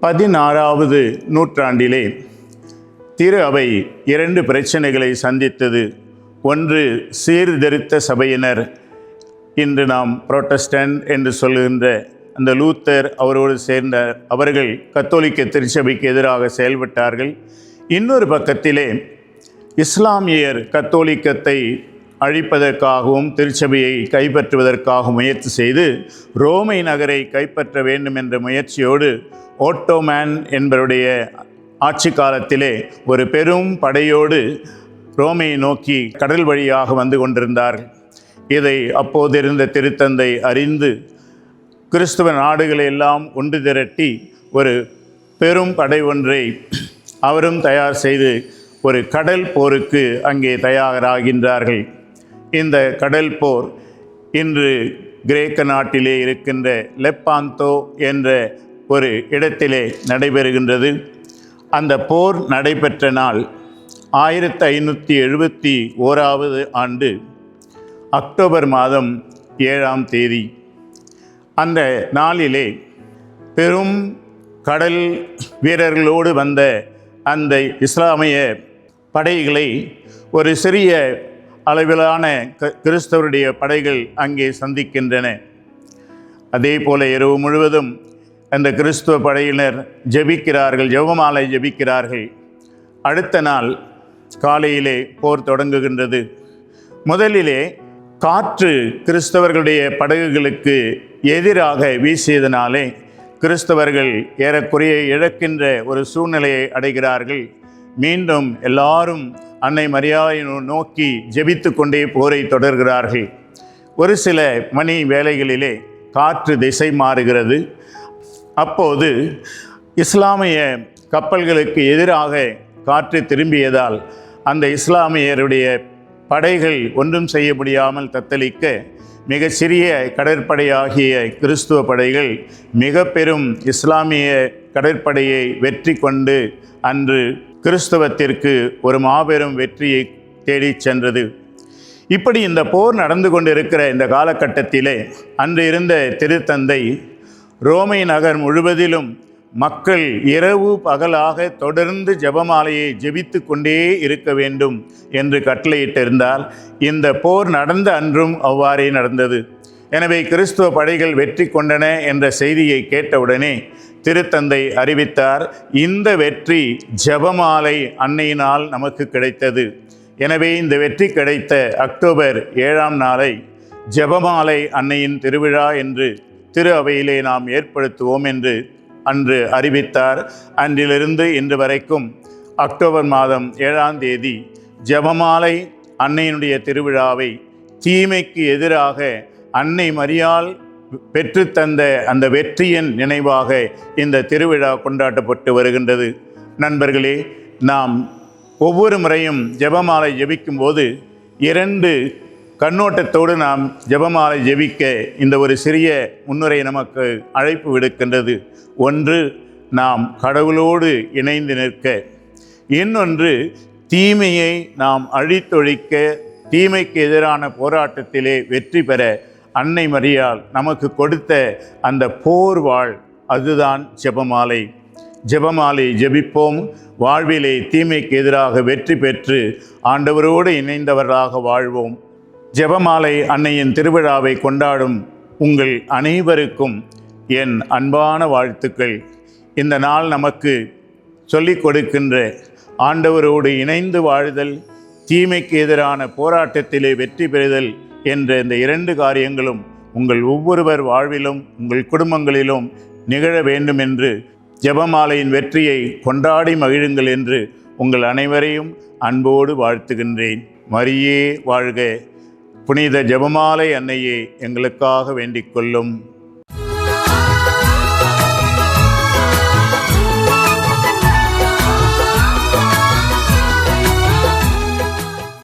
பதினாறாவது நூற்றாண்டிலே திரு அவை இரண்டு பிரச்சனைகளை சந்தித்தது. ஒன்று சீர்திருத்த சபையினர் இன்று நாம் புரோட்டஸ்டன்ட் என்று சொல்லுகின்ற அந்த லூத்தர் அவரோடு சேர்ந்த அவர்கள் கத்தோலிக்க திருச்சபைக்கு எதிராக செயல்பட்டார்கள். இன்னொரு பக்கத்திலே இஸ்லாமியர் கத்தோலிக்கத்தை அழிப்பதற்காகவும் திருச்சபையை கைப்பற்றுவதற்காக முயற்சி செய்து ரோமை நகரை கைப்பற்ற வேண்டும் என்ற முயற்சியோடு ஓட்டோமேன் என்பவருடைய ஆட்சி காலத்திலே ஒரு பெரும் படையோடு ரோமையை நோக்கி கடல் வழியாக வந்து கொண்டிருந்தார்கள் இதை அப்போதிருந்த திருத்தந்தை அறிந்து கிறிஸ்துவ நாடுகளை எல்லாம் ஒன்று திரட்டி ஒரு பெரும் படை ஒன்றை அவரும் தயார் செய்து ஒரு கடல் போருக்கு அங்கே தயாராகின்றார்கள். இந்த கடல் போர் இன்று கிரேக்க நாட்டிலே இருக்கின்ற லெப்பாந்தோ என்ற ஒரு இடத்திலே நடைபெறுகின்றது. அந்த போர் நடைபெற்ற நாள் ஆயிரத்தி ஐநூற்றி எழுபத்தி ஓராவது ஆண்டு அக்டோபர் மாதம் ஏழாம் தேதி. அந்த நாளிலே பெரும் கடல் வீரர்களோடு வந்த அந்த இஸ்லாமிய படைகளை ஒரு சிறிய அளவிலான க கிறிஸ்தவருடைய படைகள் அங்கே சந்திக்கின்றன. அதே போல இரவு முழுவதும் அந்த கிறிஸ்துவ படையினர் ஜெபிக்கிறார்கள் ஜெபமாலை ஜெபிக்கிறார்கள். அடுத்த நாள் காலையிலே போர் தொடங்குகின்றது. முதலிலே காற்று கிறிஸ்தவர்களுடைய படகுகளுக்கு எதிராக வீசியதனாலே கிறிஸ்தவர்கள் ஏறக்குறைய இழக்கின்ற ஒரு சூழ்நிலையை அடைகிறார்கள். மீண்டும் எல்லாரும் அன்னை மரியாதை நோக்கி ஜெபித்து கொண்டே போரை தொடர்கிறார்கள். ஒரு சில மணி வேலைகளிலே காற்று திசை மாறுகிறது. அப்போது இஸ்லாமிய கப்பல்களுக்கு எதிராக காற்று திரும்பியதால் அந்த இஸ்லாமியருடைய படைகள் ஒன்றும் செய்ய முடியாமல் தத்தளிக்க மிக சிறிய கடற்படையாகிய கிறிஸ்துவ படைகள் மிக பெரும் இஸ்லாமிய கடற்படையை வெற்றி கொண்டு அன்று கிறிஸ்தவத்திற்கு ஒரு மாபெரும் வெற்றியை தேடிச் சென்றது. இப்படி இந்த போர் நடந்து கொண்டிருக்கிற இந்த காலகட்டத்திலே அன்று இருந்த திருத்தந்தை ரோமை நகர் முழுவதிலும் மக்கள் இரவு பகலாக தொடர்ந்து ஜெபமாலையை ஜெபித்து கொண்டே இருக்க வேண்டும் என்று கட்டளையிட்டிருந்தால் இந்த போர் நடந்த அன்றும் அவ்வாறே நடந்தது. எனவே கிறிஸ்துவ படைகள் வெற்றி கொண்டன என்ற செய்தியை கேட்டவுடனே திருத்தந்தை அறிவித்தார் இந்த வெற்றி ஜெபமாலை அன்னையினால் நமக்கு கிடைத்தது. எனவே இந்த வெற்றி கிடைத்த அக்டோபர் ஏழாம் நாளை ஜெபமாலை அன்னையின் திருவிழா என்று திரு அவையிலே நாம் ஏற்படுத்துவோம் என்று அன்று அறிவித்தார். அன்றிலிருந்து இன்று வரைக்கும் அக்டோபர் மாதம் ஏழாம் தேதி ஜெபமாலை அன்னையினுடைய திருவிழாவை தீமைக்கு எதிராக அன்னை மரியால் பெற்றுத்தந்த அந்த வெற்றியின் நினைவாக இந்த திருவிழா கொண்டாடப்பட்டு வருகின்றது. நண்பர்களே நாம் ஒவ்வொரு முறையும் ஜெபமாலை ஜெபிக்கும்போது இரண்டு கண்ணோட்டத்தோடு நாம் ஜெபமாலை ஜெபிக்க இந்த ஒரு சிறிய முன்னுரை நமக்கு அழைப்பு விடுக்கின்றது. ஒன்று நாம் கடவுளோடு இணைந்து நிற்க. இன்னொன்று தீமையை நாம் அழித்தொழிக்க தீமைக்கு எதிரான போராட்டத்திலே வெற்றி பெற அன்னை மரியால் நமக்கு கொடுத்த அந்த போர் வாழ் அதுதான் ஜெபமாலை. ஜெபமாலை ஜெபிப்போம். வாழ்விலே தீமைக்கு எதிராக வெற்றி பெற்று ஆண்டவரோடு இணைந்தவர்களாக வாழ்வோம். ஜெபமாலை அன்னையின் திருவிழாவை கொண்டாடும் உங்கள் அனைவருக்கும் என் அன்பான வாழ்த்துக்கள். இந்த நாள் நமக்கு சொல்லிக் கொடுக்கின்ற ஆண்டவரோடு இணைந்து வாழ்தல் தீமைக்கு எதிரான போராட்டத்திலே வெற்றி பெறுதல் என்ற இந்த இரண்டு காரியங்களும் உங்கள் ஒவ்வொருவர் வாழ்விலும் உங்கள் குடும்பங்களிலும் நிகழ வேண்டும் என்று ஜெபமாலையின் வெற்றியை கொண்டாடி மகிழுங்கள் என்று உங்கள் அனைவரையும் அன்போடு வாழ்த்துகின்றேன். மரியே வாழ்க புனித ஜெபமாலை அன்னையே எங்களுக்காக வேண்டிக் கொள்ளும்.